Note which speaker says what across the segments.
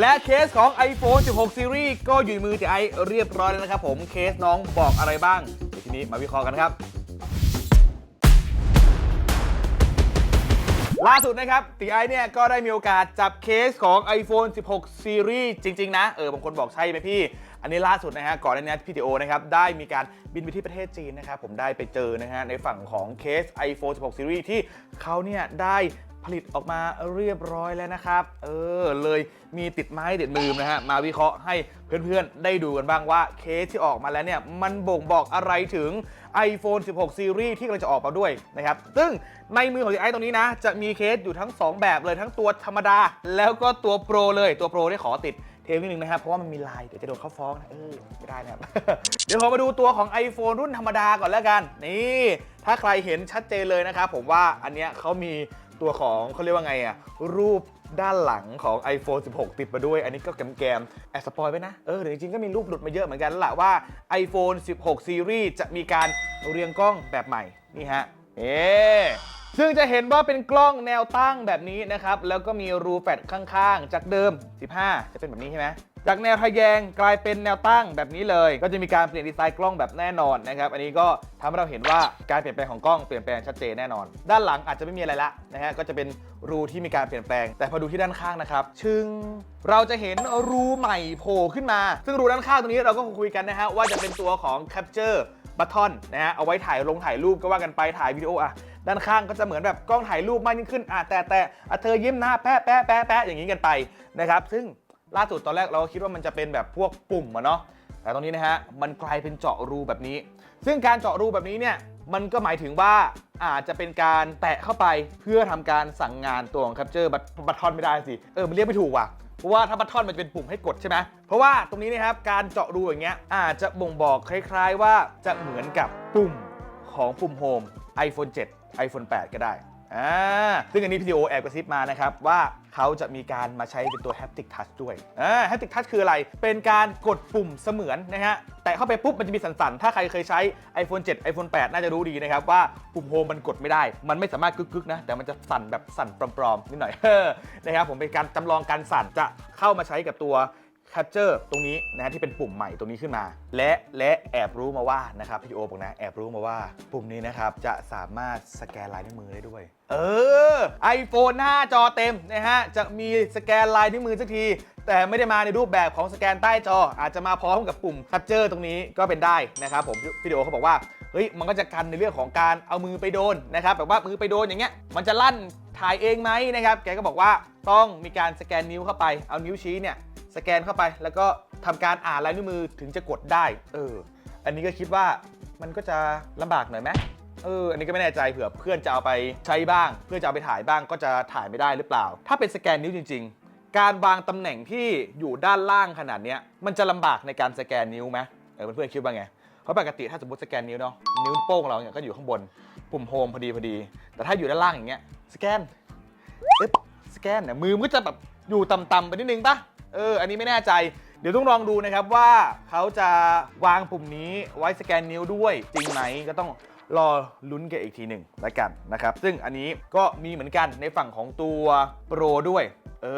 Speaker 1: และเคสของ iPhone 16 Series ก็อยู่ในมือจะไอเรียบร้อยแล้วนะครับผมเคสน้องบอกอะไรบ้าง เดี๋ยวทีนี้มาวิเคราะห์กันครับ ล่าสุดนะครับตีไอเนี่ยก็ได้มีโอกาสจับเคสของ iPhone 16 Series จริง ๆ นะ เออบางคนบอกใช่ไหมพี่ อันนี้ล่าสุดนะฮะก่อนหน้านี้พี่ติโอนะครับได้มีการบินไปที่ประเทศจีนนะครับผมได้ไปเจอนะฮะในฝั่งของเคส iPhone 16 Series ที่เขาเนี่ยได้ ผลิตออกมาเรียบร้อยแล้วนะครับ เออเลยมีติดไม้ติดมือนะฮะมาวิเคราะห์ให้เพื่อนๆ ได้ดูกันบ้างว่าเคสที่ออกมาแล้วเนี่ยมันบ่งบอกอะไรถึง iPhone 16 Series ที่กำลังจะออกมาด้วยนะครับ ซึ่งในมือของไอตรงนี้นะ จะมีเคสอยู่ทั้ง 2 แบบเลยทั้งตัวธรรมดา แล้วก็ตัวโปรเลยตัวโปรได้ขอติดเทปนิดนึงนะครับ เพราะว่ามันมีลาย เดี๋ยวจะโดนเขาฟ้องนะเออไม่ได้นะครับ เดี๋ยวขอมาดูตัวของ iPhone รุ่นธรรมดาก่อนแล้วกัน นี่ ถ้าใครเห็นชัดเจนเลยนะครับผมว่าอันเนี้ยเขามี ตัวของเขาเรียกว่าไงอะรูปด้านหลังของ iPhone 16 ติดมาด้วย อันนี้ก็แกมๆแอบสปอยไว้นะ เออจริงๆก็มีรูปหลุดมาเยอะเหมือนกันแล้วล่ะว่า iPhone 16 Series จะมีการเรียงกล้องแบบใหม่ นี่ฮะ เอ๊ซึ่งจะเห็นว่าเป็นกล้องแนวตั้งแบบนี้นะครับ แล้วก็มีรูแฟลชข้างๆ จากเดิม 15 จะเป็นแบบนี้ใช่ไหม จากแนวทะแยงกลายเป็นแนวตั้งแบบนี้เลย ก็จะมีการเปลี่ยนดีไซน์กล้องแบบแน่นอนนะครับ อันนี้ก็ทำให้เราเห็นว่าการเปลี่ยนแปลงของกล้องเปลี่ยนแปลงชัดเจนแน่นอน ด้านหลังอาจจะไม่มีอะไรละนะฮะ ก็จะเป็นรูที่มีการเปลี่ยนแปลง แต่พอดูที่ด้านข้างนะครับชึงเราจะเห็นรูใหม่โผล่ขึ้นมา ซึ่งรูด้านข้างตรงนี้เราก็คุยกันนะฮะว่าจะเป็นตัวของ Capture บัตทอนนะฮะเอาไว้ถ่ายลงถ่ายรูปก็ว่ากันไปถ่ายวิดีโออะด้านข้างก็จะเหมือนแบบกล้องถ่ายรูปมากยิ่งขึ้นอะแต่แต่เธอยิ้มหน้าแปะแปะแปะแปะอย่างนี้กันไปนะครับซึ่ง ล่าสุดตอนแรกเราก็คิดว่ามันจะเป็นแบบพวกปุ่มอะเนาะแต่ตรงนี้นะฮะมันกลายเป็นเจาะรูแบบนี้ ซึ่งการเจาะรูแบบนี้เนี่ยมันก็หมายถึงว่าอาจจะเป็นการแตะเข้าไปเพื่อทำการสั่งงานตัวของ Capture บัตทอนไม่ได้สิเออมันเรียกไม่ถูกว่ะเพราะว่าถ้าบัตทอนมันจะเป็นปุ่มให้กดใช่ไหมเพราะว่าตรงนี้นะครับการเจาะรูอย่างเงี้ยอาจจะบ่งบอกคล้าย ๆ ว่าจะเหมือนกับปุ่มของปุ่มโฮม iPhone 7 iPhone 8 ก็ได้อ่าซึ่งอันนี้พีดีโอแอบกระซิบมานะครับว่า เขาจะมีการมาใช้เป็นตัว Haptic Touch ด้วยอ่า Haptic Touch คืออะไร เป็นการกดปุ่มเสมือนนะฮะ แต่เข้าไปปุ๊บมันจะมีสั่นๆ ถ้าใครเคยใช้ iPhone 7 iPhone 8 น่าจะรู้ดีนะครับ ว่าปุ่มโฮมมันกดไม่ได้ มันไม่สามารถกึกๆนะ แต่มันจะสั่นแบบสั่นปลอมๆนิดหน่อยนะครับผมเป็นการจำลองการสั่นจะเข้ามาใช้กับตัว Capture ตรงนี้นะฮะที่เป็นปุ่มใหม่ตรงนี้ขึ้นมา และและแอบรู้มาว่านะครับพี่โอบอกนะแอบรู้มาว่าปุ่มนี้นะครับจะสามารถสแกนลายนิ้วมือได้ด้วย เออ iPhone หน้าจอเต็มนะฮะจะมีสแกนลายนิ้วมือสักทีแต่ไม่ได้มาในรูปแบบของสแกนใต้จอ อาจจะมาพร้อมกับปุ่ม Capture ตรงนี้ก็เป็นได้นะครับผมพี่โอเขาบอกว่าเฮ้ยมันก็จะกันในเรื่องของการเอามือไปโดนนะครับแบบว่ามือไปโดนอย่างเงี้ยมันจะลั่นถ่ายเองไหมนะครับแกก็บอกว่าต้องมีการสแกนนิ้วเข้าไปเอานิ้วชี้เนี่ย สแกนเข้าไปแล้วก็ทำการอ่านลายนิ้วมือถึงจะกดได้ เออ อันนี้ก็คิดว่ามันก็จะลำบากหน่อยไหมเออ อันนี้ก็ไม่แน่ใจเผื่อเพื่อนจะเอาไปใช้บ้าง เพื่อนจะเอาไปถ่ายบ้างก็จะถ่ายไม่ได้หรือเปล่า ถ้าเป็นสแกนนิ้วจริง ๆ การวางตำแหน่งที่อยู่ด้านล่างขนาดเนี้ยมันจะลำบากในการสแกนนิ้วไหมเออเพื่อนๆคิดว่าไงเพราะปกติถ้าสมมติสแกนนิ้วเนาะนิ้วโป้งเราเนี่ยก็อยู่ข้างบนปุ่มโฮมพอดีพอดี แต่ถ้าอยู่ด้านล่างอย่างเงี้ยสแกนปึ๊บสแกนเนี่ยมือมันก็จะแบบอยู่ต่ำๆไปนิดนึงปะ เออ อันนี้ไม่แน่ใจ เดี๋ยวต้องลองดูนะครับว่าเขาจะวางปุ่มนี้ไว้สแกนนิ้วด้วยจริงไหมก็ต้องรอลุ้นกันอีกทีหนึ่งแล้วกันนะครับ ซึ่งอันนี้ก็มีเหมือนกันในฝั่งของตัวโปรด้วย เอ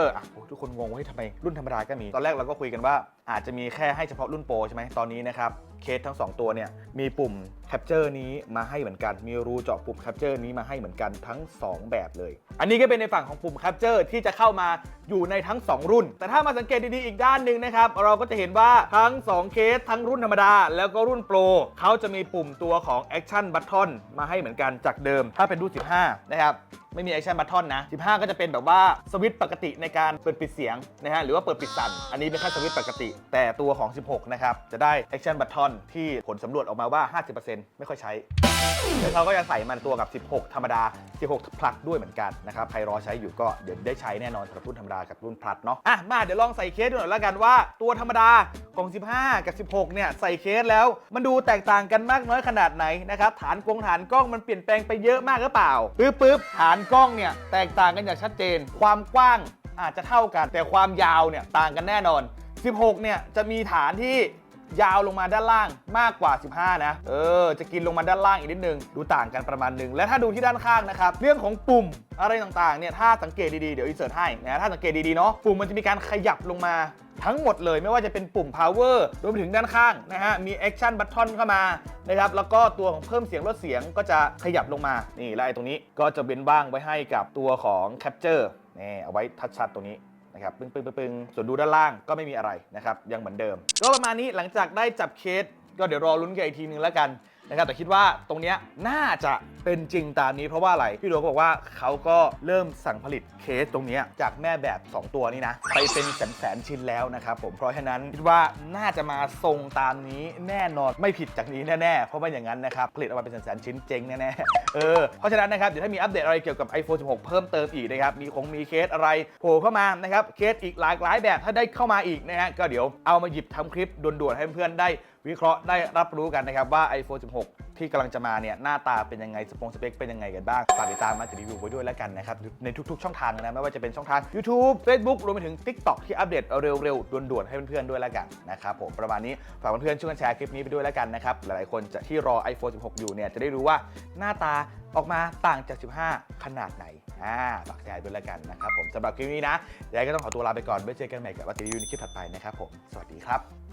Speaker 1: ออะทุกคนงงว่าทำไมรุ่นธรรมดาก็มี ตอนแรกเราก็คุยกันว่าอาจจะมีแค่ให้เฉพาะรุ่นโปรใช่ไหมตอนนี้นะครับ เคสทั้ง 2 ตัวเนี่ย มีปุ่ม Capture นี้มาให้เหมือนกัน มีรูเจาะปุ่ม Capture นี้มาให้เหมือนกันทั้ง 2 แบบเลย อันนี้ก็เป็นในฝั่งของปุ่ม Capture ที่จะเข้ามาอยู่ในทั้ง 2 รุ่น แต่ถ้ามาสังเกตดีๆอีกด้านหนึ่งนะครับ เราก็จะเห็นว่าทั้ง 2 เคสทั้งรุ่นธรรมดา แล้วก็รุ่นโปรเขาจะมีปุ่มตัวของ Action Button มาให้เหมือนกันจากเดิม ถ้าเป็นรุ่น 15 นะครับ ไม่มี Action Button นนะ 15 ก็จะเป็นแบบว่าสวิตช์ปกติในการเปิดปิดเสียงนะฮะหรือว่าเปิดปิดสั่น อันนี้เป็นแค่สวิตช์ปกติ แต่ตัวของ 16 นะครับ จะได้ Action Button ที่ผลสำรวจออกมาว่า 50%ไม่ค่อยใช้แล้วเขาก็จะใส่มันตัวกับ 16 ธรรมดา 16 พลัดด้วยเหมือนกันนะครับใครรอใช้อยู่ก็เดี๋ยวได้ใช้แน่นอนสำหรับรุ่นธรรมดากับรุ่นพลัดเนาะอะมาเดี๋ยวลองใส่เคสดูหน่อยแล้วกันว่าตัวธรรมดาของ 15 กับ 16 เนี่ยใส่เคสแล้ว มันดูแตกต่างกันมากน้อยขนาดไหนนะครับฐานกงฐานกล้องมันเปลี่ยนแปลงไปเยอะมากหรือเปล่าปึ๊บปึ๊บฐานกล้องเนี่ยแตกต่างกันอย่างชัดเจน ความกว้างอาจจะเท่ากัน แต่ความยาวเนี่ยต่างกันแน่นอน 16 เนี่ยจะมีฐานที่ยาวลงมาด้านล่างมากกว่า 15 นะ เออ จะกินลงมาด้านล่างอีกนิดนึง ดูต่างกันประมาณหนึง และถ้าดูที่ด้านข้างนะครับ เรื่องของปุ่มอะไรต่างๆ เนี่ย ถ้าสังเกตดีๆ เดี๋ยวอินเสิร์ตให้นะ ถ้าสังเกตดีๆ เนาะ ปุ่มมันจะมีการขยับลงมา ทั้งหมดเลยไม่ว่าจะเป็นปุ่ม power รวมไปถึงด้านข้างนะฮะ มี action button เข้ามานะครับ แล้วก็ตัวของเพิ่มเสียงลดเสียงก็จะขยับลงมา นี่แล้วไอ้ตรงนี้ก็จะเป็นว่างไว้ให้กับตัวของ capture นี่เอาไว้ทัชชัดตรงนี้นะครับปึ้งปึ้งปึ้งปึ้งส่วนดูด้านล่างก็ไม่มีอะไรนะครับ ยังเหมือนเดิม ก็ประมาณนี้หลังจากได้จับเคส ก็เดี๋ยวรอลุ้นกันอีกทีนึงแล้วกันนะครับแต่คิดว่าตรงเนี้ยน่าจะ เป็นจริงตามนี้เพราะว่าอะไร พี่โดก็บอกว่าเขาก็เริ่มสั่งผลิตเคสตรงนี้จากแม่แบบ 2 ตัวนี้นะ ไปเป็นแสนแสนชิ้นแล้วนะครับผมเพราะฉะนั้นคิดว่าน่าจะมาทรงตามนี้แน่นอนไม่ผิดจากนี้แน่ๆ เพราะว่าอย่างนั้นนะครับผลิตออกมาเป็นแสนๆชิ้นเจ๊งแน่ๆเออเพราะฉะนั้นนะครับเดี๋ยวถ้ามีอัปเดตอะไรเกี่ยวกับ iPhone 16 เพิ่มเติมอีกนะครับมีคงมีเคสอะไรโผล่เข้ามานะครับเคสอีกหลากหลายแบบถ้าได้เข้ามาอีกนะฮะก็เดี๋ยวเอามาหยิบทำคลิปด่วนๆให้เพื่อนๆได้วิเคราะห์ได้รับรู้กันนะครับว่า iPhone 16 ที่กำลังจะมาเนี่ยหน้าตาเป็นยังไงสปงสเปคเป็นยังไงกันบ้างฝากติดตามมาติดรีวิวไว้ด้วยแล้วกันนะครับในทุก ๆ ช่องทางนะไม่ว่าจะเป็นช่องทาง YouTube Facebook รวมไปถึง TikTok ที่อัปเดตเร็วๆด่วนๆให้เพื่อนๆด้วยแล้วกันนะครับผมประมาณนี้ฝากเพื่อนๆช่วยกันแชร์คลิปนี้ไปด้วยแล้วกันนะครับหลายๆคนจะที่รอ iPhone 16 อยู่เนี่ยจะได้รู้ว่าหน้าตาออกมาต่างจาก 15 ขนาดไหน อ่าฝากแชร์ด้วยแล้วกันนะครับผมสำหรับคลิปนี้นะยังไงก็ต้องขอตัวลาไปก่อนไว้เจอกันใหม่กับวัตติวิวในคลิปถัดไปนะครับผม สวัสดีครับ